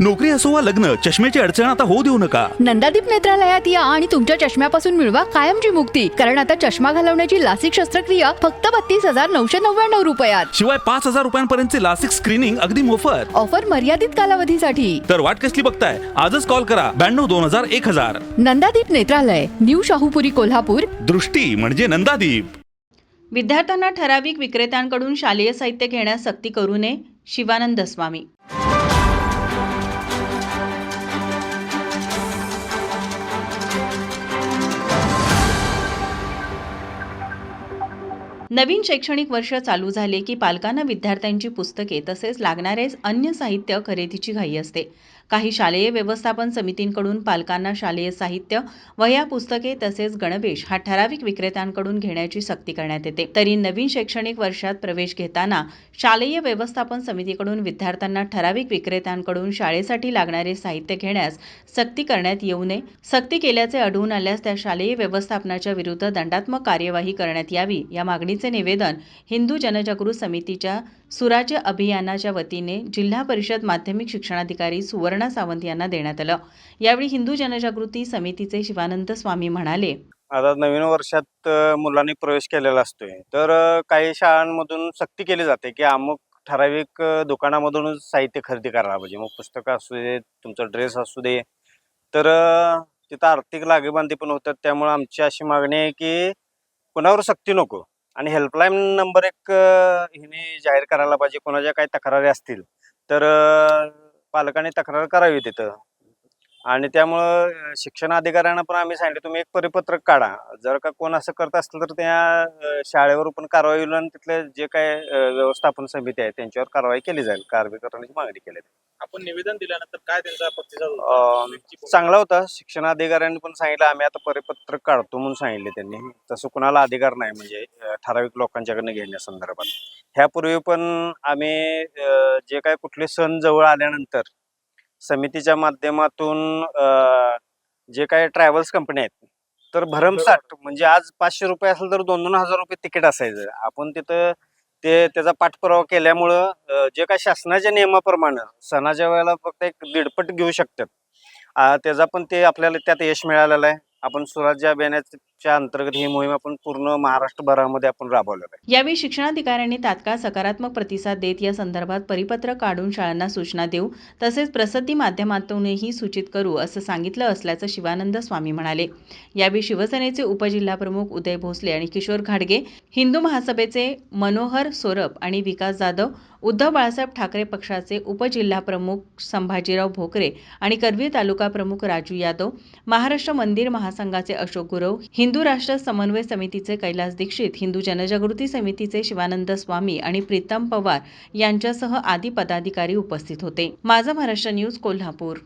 नोकरी असो वा लग्न चष्म्याची अडचण आता होऊ देऊ नका. नंदादीप नेत्रालयात या आणि तुमच्या चष्म्यापासून मिळवा कायमची मुक्ती. कारण आता चष्मा घालवण्याची लासिक शस्त्रक्रिया फक्त बत्तीस हजार नऊशे नव्याण्णव रुपयात. शिवाय पाच हजार रुपयांपर्यंतचे लासिक स्क्रीनिंग अगदी मोफत. ऑफर मर्यादित कालावधीसाठी. तर वाट कसली बघताय? आजच कॉल करा. ब्याण्णव दोन हजार एक हजार. नंदादीप नेत्रालय न्यू शाहूपुरी कोल्हापूर. दृष्टी म्हणजे नंदादीप. विद्यार्थ्यांना ठराविक विक्रेत्यांकडून शालेय साहित्य घेण्यास सक्ती करू नये शिवानंद स्वामी. नवीन शैक्षणिक वर्ष चालू झाले की पालकांना विद्यार्थ्यांची पुस्तके तसेच लागणारे अन्य साहित्य खरेदीची घाई असते. काही शालेय व्यवस्थापन समितींकडून पालकांना शालेय साहित्य वह्या पुस्तके तसेच गणवेश हा ठराविक विक्रेत्यांकडून घेण्याची सक्ती करण्यात येते. तरी नवीन शैक्षणिक वर्षात प्रवेश घेताना शालेय व्यवस्थापन समितीकडून विद्यार्थ्यांना ठराविक विक्रेत्यांकडून शाळेसाठी लागणारे साहित्य घेण्यास सक्ती करण्यात येऊ नये. सक्ती केल्याचे आढळून आल्यास त्या शालेय व्यवस्थापनाच्या विरुद्ध दंडात्मक कार्यवाही करण्यात यावी या मागणीचे निवेदन हिंदू जनजागृत समितीच्या सुराज्य अभियानाच्या वतीने जिल्हा परिषद माध्यमिक शिक्षणाधिकारी सुवर्ण सावंत यांना देण्यात आलं. यावेळी हिंदू जनजागृती समितीचे शिवानंद स्वामी म्हणाले. आता नवीन वर्षात मुलांनी प्रवेश केलेला असतोय. तर काही शाळांमधून सक्ती केली जाते की अमुक ठराविक दुकानामधूनच साहित्य खरेदी करायला पाहिजे. मग पुस्तकं असू दे तुमचा ड्रेस असू दे. तर तिथं आर्थिक लागेबांधी पण होतात. त्यामुळे आमची अशी मागणी आहे की कुणावर सक्ती नको. आणि हेल्पलाईन नंबर एक हिने जाहीर करायला पाहिजे. कोणाच्या काही तक्रारी असतील. तर पालकांनी तक्रार करावी तिथं. आणि त्यामुळं शिक्षण अधिकाऱ्यांना पण आम्ही सांगितलं तुम्ही एक परिपत्रक काढा. जर का कोण असं करत असलं तर त्या शाळेवर पण कारवाई होईल आणि तिथले जे काय व्यवस्थापन समिती आहे त्यांच्यावर कारवाई केली जाईल. कारवाई करण्याची मागणी केली. आपण निवेदन दिल्यानंतर काय त्यांचा प्रतिसाद चांगला होता. शिक्षण अधिकाऱ्यांनी पण सांगितलं आम्ही आता परिपत्रक काढतो म्हणून सांगितले त्यांनी. तसं कुणाला अधिकार नाही म्हणजे ठराविक लोकांच्याकडनं घेण्यासंदर्भात ह्यापूर्वी पण आम्ही जे काय कुठले सण जवळ आल्यानंतर समितीच्या माध्यमातून जे काय ट्रॅव्हल्स कंपनी आहेत तर भरमसाठ म्हणजे आज पाचशे रुपये असेल तर दोन दोन हजार रुपये तिकीट असायचं. आपण तिथं ते त्याचा पाठपुरावा केल्यामुळं जे काय शासनाच्या नियमाप्रमाणे सणाच्या वेळेला फक्त एक दीडपट घेऊ शकतात. त्याचा पण ते आपल्याला त्यात यश मिळालेलं आहे. आपण स्वराज्य च्या अंतर्गत ही मोहीम आपण पूर्ण महाराष्ट्रभरामध्ये आपण राबवलेलं आहे. यावेळी शिक्षणाधिकाऱ्यांनी तात्काळ सकारात्मक प्रतिसाद देत या संदर्भात परिपत्रक काढून शाळांना सूचना देऊ तसेच प्रसिद्धी माध्यमातूनही सूचित करू असं सांगितलं असल्याचं शिवानंद स्वामी म्हणाले. यावेळी शिवसेनेचे उपजिल्हाप्रमुख उदय भोसले आणि किशोर घाडगे हिंदू महासभेचे मनोहर सोरप आणि विकास जाधव उद्धव बाळासाहेब ठाकरे पक्षाचे उपजिल्हाप्रमुख संभाजीराव भोकरे आणि करवीर तालुका प्रमुख राजू यादव महाराष्ट्र मंदिर महासंघाचे अशोक गुरव हिंदू राष्ट्र समन्वय समितीचे कैलास दीक्षित हिंदू जनजागृती समितीचे शिवानंद स्वामी आणि प्रीतम पवार यांच्यासह आदी पदाधिकारी उपस्थित होते. माझा महाराष्ट्र न्यूज कोल्हापूर.